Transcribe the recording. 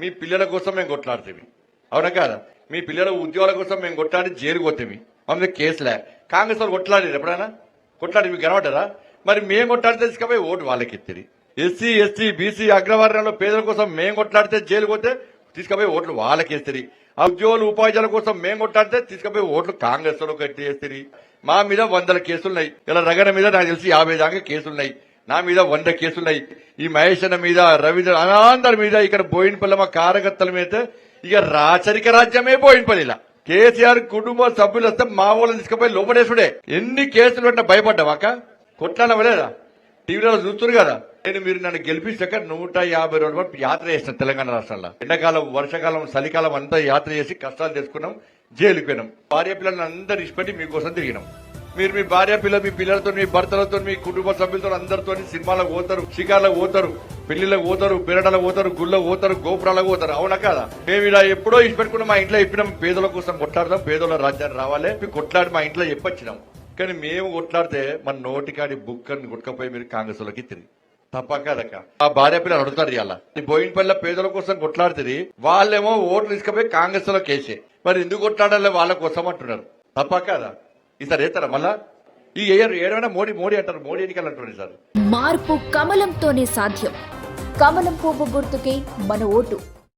మీ పిల్లల కోసం మేము కొట్లాడుతుంది అవునా కాదా? మీ పిల్లల ఉద్యోగాల కోసం మేము కొట్లాడి జైలు కొత్తేమి మమ్మల్ని కేసులే కాంగ్రెస్ వాళ్ళు కొట్లాడారు ఎప్పుడైనా? కొట్లాడి మీకు కనబడ్డారా మరి మేము కొట్లాడితే తీసుకపోయి ఓటు వాళ్ళకి ఎత్తిరి ఎస్సీ ఎస్టీ బీసీ అగ్రవర్ణంలో పేదల కోసం మేము కొట్లాడితే జైలు పోతే తీసుకపోయి ఓట్లు వాళ్ళకి వేస్తుంది ఆ ఉద్యోగులు ఉపాధ్యాయుల కోసం మేము కొట్లాడితే తీసుకపోయి ఓట్లు కాంగ్రెస్లో కట్టి వేస్తుంది మా మీద వందల కేసులున్నాయి. ఇలా రగడ మీద నాకు తెలిసి యాభై దాకా కేసులున్నాయి. నా మీద వంద కేసులున్నాయి. ఈ మహేష్ అన్న మీద రవీంద్ర అందరి మీద ఇక్కడ బోయినపల్లి మా కార్యకర్తల మీద ఇక రాచరిక రాజ్యమే బోయినపల్లిలా. కేసీఆర్ కుటుంబ సభ్యులు వస్తే మా వాళ్ళని తీసుకుపోయి లోపడేసుడే ఎన్ని కేసులు పెట్టినా భయపడ్డావాక కొట్లాడవలేదా టీవీలో చూస్తున్నారు కదా. నేను మీరు నన్ను గెలిపించాక నూట యాభై రోజుల వరకు యాత్ర చేసిన తెలంగాణ రాష్ట్రంలో. ఎండాకాలం వర్షాకాలం చలికాలం అంతా యాత్ర చేసి కష్టాలు తెచ్చుకున్నాం జైలుకి పోయినాం. భార్య పిల్లల్ని అందరు ఇష్టపడి మీకోసం తిరిగినాం. మీరు మీ భార్య పిల్లలు మీ పిల్లలతో మీ భర్తలతో మీ కుటుంబ సభ్యులతో అందరితో సినిమాలకు పోతారు షికార్లకు పోతారు పెళ్ళిళ్ళకు పోతారు పిల్లలకు పోతారు గుళ్ళకు పోతారు గోపురాలకు పోతారు. అవునా కదా? మేము ఇలా ఎప్పుడో ఇష్టపెట్టుకుని మా ఇంట్లో చెప్పినాం పేదల కోసం కొట్లాడదాం పేదల రాజ్యాన్ని రావాలి. మీ కొట్లాడి మా ఇంట్లో చెప్పొచ్చినాం. కానీ మేము కొట్లాడితే మన నోటికాడి బుక్కని గుట్టకపోయి మీరు కాంగ్రెస్ వాళ్ళకి తిరిగి. తప్ప కదక్క? ఆ భార్య పిల్లలు అడుగుతారు ఇలా ఈ బోయినపల్లి పేదల కోసం కొట్లాడుతుంది వాళ్ళేమో ఓట్లు తీసుకుపోయి కాంగ్రెస్లో కేసే మరి ఎందుకు కొట్లాడాలి వాళ్ళ కోసం అంటున్నారు. తప్ప కదా? ఈసారి ఏతారా మళ్ళా? ఈ ఏడు ఏడైనా మోడీ మోడీ అంటారు. మోడీ ఎన్నికలు అంటున్నారు సార్ మార్పు కమలంతోనే సాధ్యం. కమలం పువ్వు గుర్తుకే మన ఓటు.